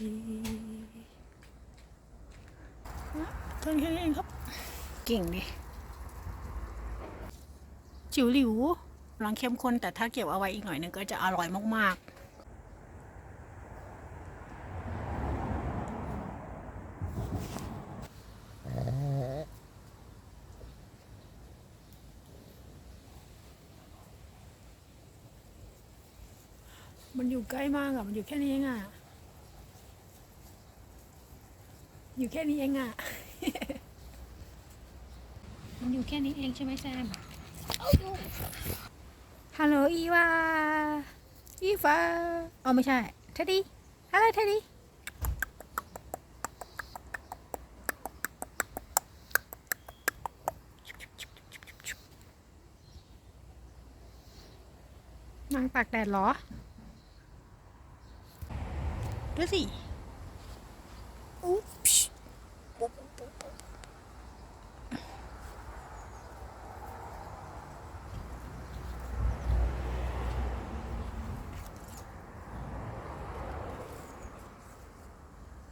ดีทนแค่นี้เองครับ เก่งดิจิ๋วหลิวกำลังเข้มข้นแต่ถ้าเก็บเอาไว้อีกหน่อยนึงก็จะอร่อยมาก ๆมันอยู่ใกล้มากอะมันอยู่แค่นี้เองอะ อยู่แค่นี้เองอะมันอยู่แค่นี้เองใช่ไหมแซม ฮัลโหลอีวา อีฟาอ๋อไม่ใช่เท็ดดี้ฮัลโหลเท็ดดี้นั่งตากแดดเหรอ ดูสิอุ๊บชิปุ๊บปุ๊บปุ๊บปุ๊บ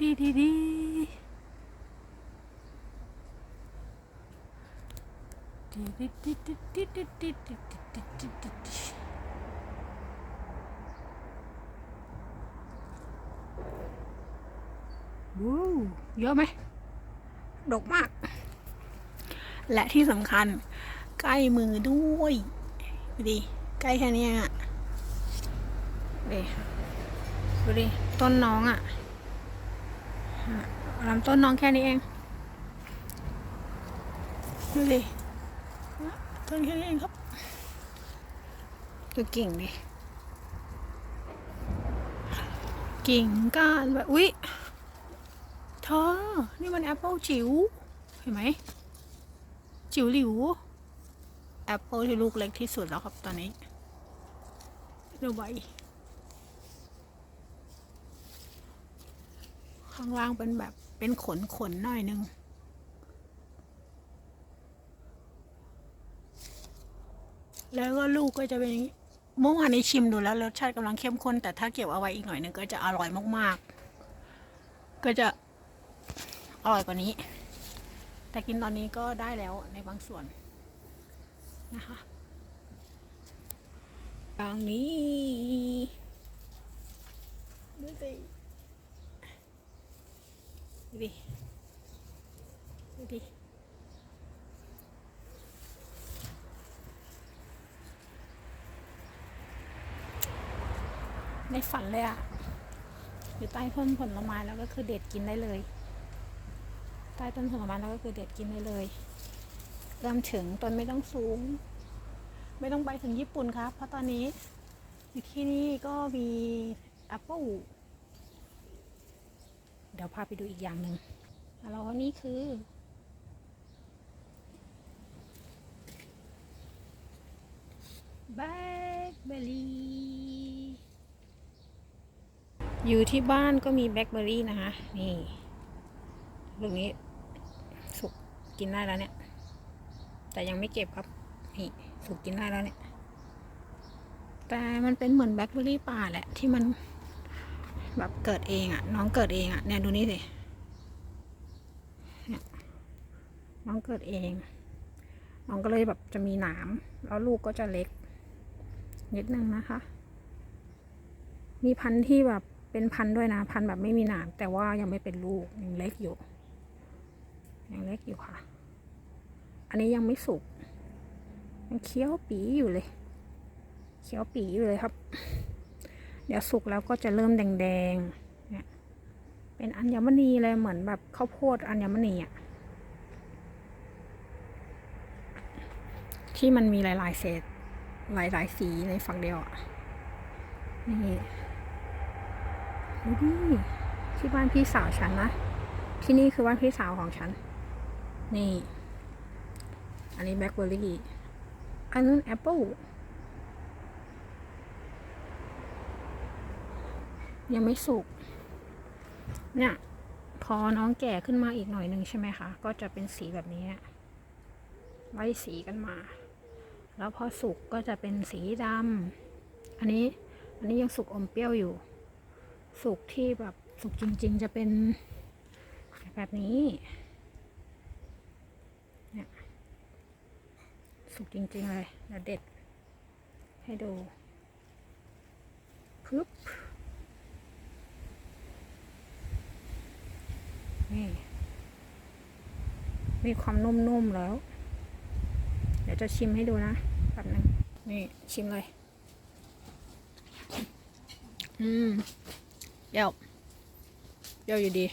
ดีดีดีดีดีดีดีดีดีดีดีดีวู้เยอะไหมดกมาก และที่สำคัญ ใกล้มือด้วยดูดิใกล้แค่เนี้ยอะดูดิดูดิต้นน้องอะอะ ลำต้นน้องแค่นี้เองดูดิต้นแค่นี้เองครับดูกิ่งดิกิ่งก้านแบบอุ๊ยเธอ นี่มันแอปเปิลจิ๋วเห็นไหม จิ๋วหลิวแอปเปิลที่ลูกเล็กที่สุดแล้วครับตอนนี้ดูใบ ข้างล่างเป็นแบบเป็นขนขนๆหน่อยนึง แล้วก็ลูกก็จะเป็นอย่างนี้เมื่อวานนี้ชิมดูแล้วรสชาติกำลังเข้มข้น แต่ถ้าเก็บเอาไว้อีกหน่อยนึงก็จะอร่อยมากๆ ก็จะอร่อยกว่านี้ แต่กินตอนนี้ก็ได้แล้วในบางส่วนนะคะอย่างนี้ดูสิ ดูดิ ดูดิ ในฝันเลยอะอยู่ใต้ต้นผลไม้แล้วก็คือเด็ดกินได้เลย ใต้ต้นผลไม้แล้วก็คือเด็ดกินได้เลยเริ่มถึงต้นไม่ต้องสูง ไม่ต้องไปถึงญี่ปุ่นครับ เพราะตอนนี้อยู่ที่นี่ก็มีแอปเปิล เดี๋ยวพาไปดูอีกอย่างหนึ่งแล้วนี่คือ แบล็คเบอร์รี่ อยู่ที่บ้านก็มีแบล็คเบอร์รี่นะคะ นี่ ลูกนี้ สุกกินได้แล้วเนี่ย แต่ยังไม่เก็บครับ นี่ สุกกินได้แล้วเนี่ย แต่มันเป็นเหมือนแบล็คเบอร์รี่ป่าแหละที่มัน แบบเกิดเองอะ่ะ น้องเกิดเองอะ่ะเนี่ยดูนี่สิเนี่ยน้องเกิดเอง น้องก็เลยแบบจะมีหนาม แล้วลูกก็จะเล็ก นิดนึงนะคะ มีพันธุ์ที่แบบเป็นพันธุ์ด้วยนะ พันธุ์แบบไม่มีหนาม แต่ว่ายังไม่เป็นลูก ยังเล็กอยู่ ยังเล็กอยู่ค่ะ อันนี้ยังไม่สุก ยังเคี้ยวปีอยู่เลย เคี้ยวปีอยู่เลยครับ เดี๋ยวสุกแล้วก็จะเริ่มแดงๆเนี่ยเป็นอัญมณีเลยเหมือนแบบข้าวโพดอัญมณีอะที่มันมีหลาย ๆ เศษหลายๆสีในฝักเดียวอะนี่ดูดิที่บ้านพี่สาวฉันนะ ที่นี่คือบ้านพี่สาวของฉัน นี่ อันนี้แบล็คเบอร์รี่ อันนั้นแอปเปิล ยังไม่สุก เนี่ย พอน้องแก่ขึ้นมาอีกหน่อยหนึ่งใช่ไหมคะ ก็จะเป็นสีแบบนี้ไล่สีกันมา แล้วพอสุกก็จะเป็นสีดำ อันนี้ อันนี้ยังสุกอมเปรี้ยวอยู่ สุกที่แบบสุกจริง ๆ จะเป็นแบบนี้เนี่ยสุกจริง ๆ เลยเดี๋ยวเด็ดให้ดูปึ๊บ นี่ มีความนุ่มๆแล้ว เดี๋ยวจะชิมให้ดูนะแบบนึงนี่ชิมเลย อืมเดี๋ยวเดี๋ยวอยู่ดี